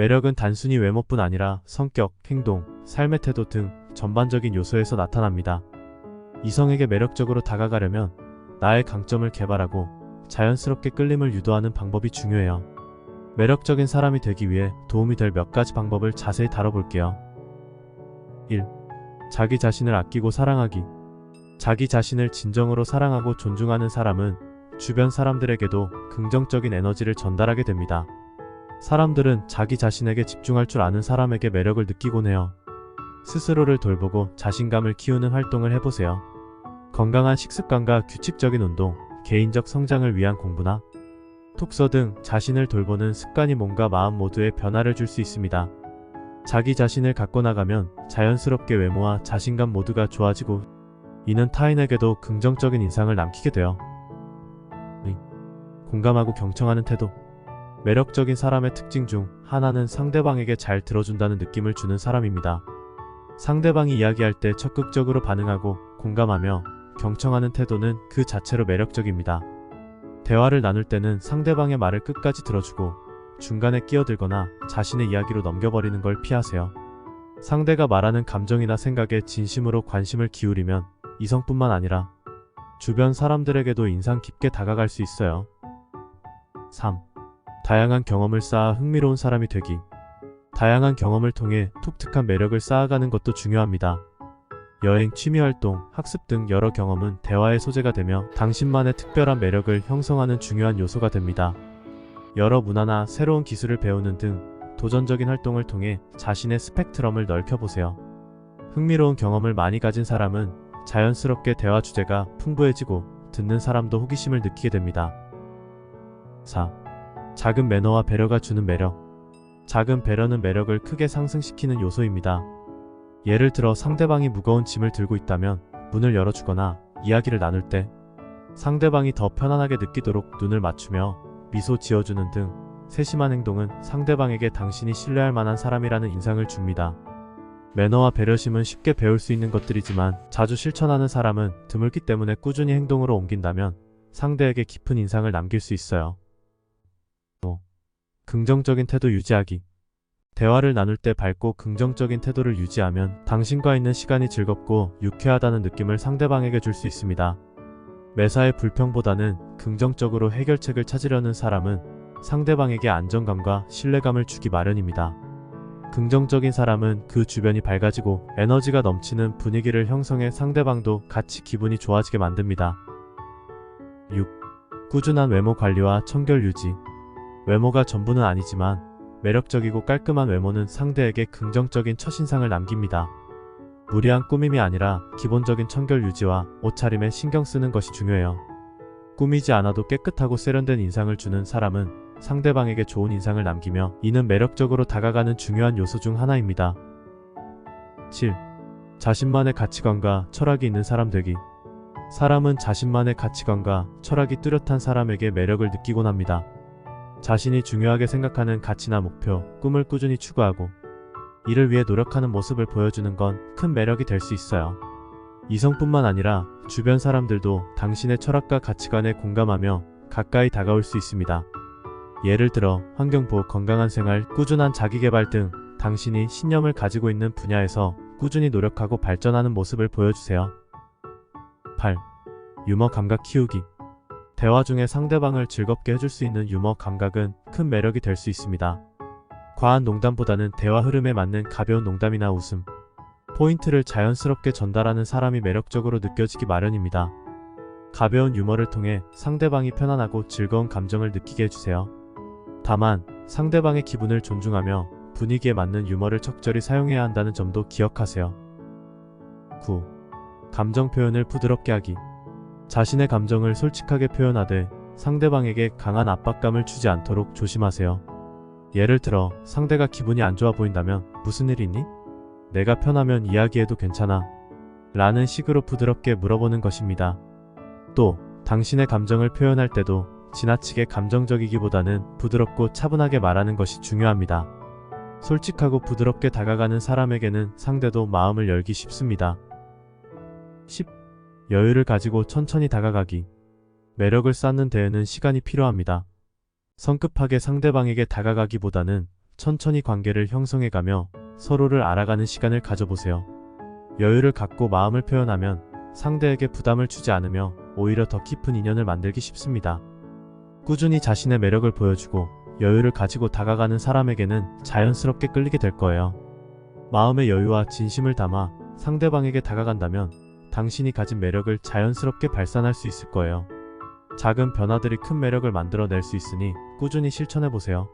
매력은 단순히 외모뿐 아니라 성격, 행동, 삶의 태도 등 전반적인 요소에서 나타납니다. 이성에게 매력적으로 다가가려면 나의 강점을 개발하고 자연스럽게 끌림을 유도하는 방법이 중요해요. 매력적인 사람이 되기 위해 도움이 될 몇 가지 방법을 자세히 다뤄볼게요. 1. 자기 자신을 아끼고 사랑하기. 자기 자신을 진정으로 사랑하고 존중하는 사람은 주변 사람들에게도 긍정적인 에너지를 전달하게 됩니다. 사람들은 자기 자신에게 집중할 줄 아는 사람에게 매력을 느끼곤 해요. 스스로를 돌보고 자신감을 키우는 활동을 해보세요. 건강한 식습관과 규칙적인 운동, 개인적 성장을 위한 공부나 독서 등 자신을 돌보는 습관이 몸과 마음 모두에 변화를 줄 수 있습니다. 자기 자신을 갖고 나가면 자연스럽게 외모와 자신감 모두가 좋아지고 이는 타인에게도 긍정적인 인상을 남기게 돼요. 네. 공감하고 경청하는 태도. 매력적인 사람의 특징 중 하나는 상대방에게 잘 들어준다는 느낌을 주는 사람입니다. 상대방이 이야기할 때 적극적으로 반응하고 공감하며 경청하는 태도는 그 자체로 매력적입니다. 대화를 나눌 때는 상대방의 말을 끝까지 들어주고 중간에 끼어들거나 자신의 이야기로 넘겨버리는 걸 피하세요. 상대가 말하는 감정이나 생각에 진심으로 관심을 기울이면 이성뿐만 아니라 주변 사람들에게도 인상 깊게 다가갈 수 있어요. 3. 다양한 경험을 쌓아 흥미로운 사람이 되기. 다양한 경험을 통해 독특한 매력을 쌓아가는 것도 중요합니다. 여행, 취미활동, 학습 등 여러 경험은 대화의 소재가 되며 당신만의 특별한 매력을 형성하는 중요한 요소가 됩니다. 여러 문화나 새로운 기술을 배우는 등 도전적인 활동을 통해 자신의 스펙트럼을 넓혀보세요. 흥미로운 경험을 많이 가진 사람은 자연스럽게 대화 주제가 풍부해지고 듣는 사람도 호기심을 느끼게 됩니다. 4. 작은 매너와 배려가 주는 매력. 작은 배려는 매력을 크게 상승시키는 요소입니다. 예를 들어 상대방이 무거운 짐을 들고 있다면 문을 열어주거나 이야기를 나눌 때 상대방이 더 편안하게 느끼도록 눈을 맞추며 미소 지어주는 등 세심한 행동은 상대방에게 당신이 신뢰할 만한 사람이라는 인상을 줍니다. 매너와 배려심은 쉽게 배울 수 있는 것들이지만 자주 실천하는 사람은 드물기 때문에 꾸준히 행동으로 옮긴다면 상대에게 깊은 인상을 남길 수 있어요. 5. 긍정적인 태도 유지하기. 대화를 나눌 때 밝고 긍정적인 태도를 유지하면 당신과 있는 시간이 즐겁고 유쾌하다는 느낌을 상대방에게 줄 수 있습니다. 매사의 불평보다는 긍정적으로 해결책을 찾으려는 사람은 상대방에게 안정감과 신뢰감을 주기 마련입니다. 긍정적인 사람은 그 주변이 밝아지고 에너지가 넘치는 분위기를 형성해 상대방도 같이 기분이 좋아지게 만듭니다. 6. 꾸준한 외모 관리와 청결 유지. 외모가 전부는 아니지만 매력적이고 깔끔한 외모는 상대에게 긍정적인 첫인상을 남깁니다. 무리한 꾸밈이 아니라 기본적인 청결 유지와 옷차림에 신경 쓰는 것이 중요해요. 꾸미지 않아도 깨끗하고 세련된 인상을 주는 사람은 상대방에게 좋은 인상을 남기며 이는 매력적으로 다가가는 중요한 요소 중 하나입니다. 7. 자신만의 가치관과 철학이 있는 사람 되기. 사람은 자신만의 가치관과 철학이 뚜렷한 사람에게 매력을 느끼곤 합니다. 자신이 중요하게 생각하는 가치나 목표, 꿈을 꾸준히 추구하고 이를 위해 노력하는 모습을 보여주는 건 큰 매력이 될 수 있어요. 이성뿐만 아니라 주변 사람들도 당신의 철학과 가치관에 공감하며 가까이 다가올 수 있습니다. 예를 들어 환경보호, 건강한 생활, 꾸준한 자기개발 등 당신이 신념을 가지고 있는 분야에서 꾸준히 노력하고 발전하는 모습을 보여주세요. 8. 유머 감각 키우기. 대화 중에 상대방을 즐겁게 해줄 수 있는 유머 감각은 큰 매력이 될 수 있습니다. 과한 농담보다는 대화 흐름에 맞는 가벼운 농담이나 웃음, 포인트를 자연스럽게 전달하는 사람이 매력적으로 느껴지기 마련입니다. 가벼운 유머를 통해 상대방이 편안하고 즐거운 감정을 느끼게 해주세요. 다만, 상대방의 기분을 존중하며 분위기에 맞는 유머를 적절히 사용해야 한다는 점도 기억하세요. 9. 감정 표현을 부드럽게 하기. 자신의 감정을 솔직하게 표현하되 상대방에게 강한 압박감을 주지 않도록 조심하세요. 예를 들어 상대가 기분이 안 좋아 보인다면 무슨 일 있니? 내가 편하면 이야기해도 괜찮아. 라는 식으로 부드럽게 물어보는 것입니다. 또 당신의 감정을 표현할 때도 지나치게 감정적이기보다는 부드럽고 차분하게 말하는 것이 중요합니다. 솔직하고 부드럽게 다가가는 사람에게는 상대도 마음을 열기 쉽습니다. 10. 여유를 가지고 천천히 다가가기. 매력을 쌓는 데에는 시간이 필요합니다. 성급하게 상대방에게 다가가기보다는 천천히 관계를 형성해가며 서로를 알아가는 시간을 가져보세요. 여유를 갖고 마음을 표현하면 상대에게 부담을 주지 않으며 오히려 더 깊은 인연을 만들기 쉽습니다. 꾸준히 자신의 매력을 보여주고 여유를 가지고 다가가는 사람에게는 자연스럽게 끌리게 될 거예요. 마음의 여유와 진심을 담아 상대방에게 다가간다면 당신이 가진 매력을 자연스럽게 발산할 수 있을 거예요. 작은 변화들이 큰 매력을 만들어낼 수 있으니 꾸준히 실천해 보세요.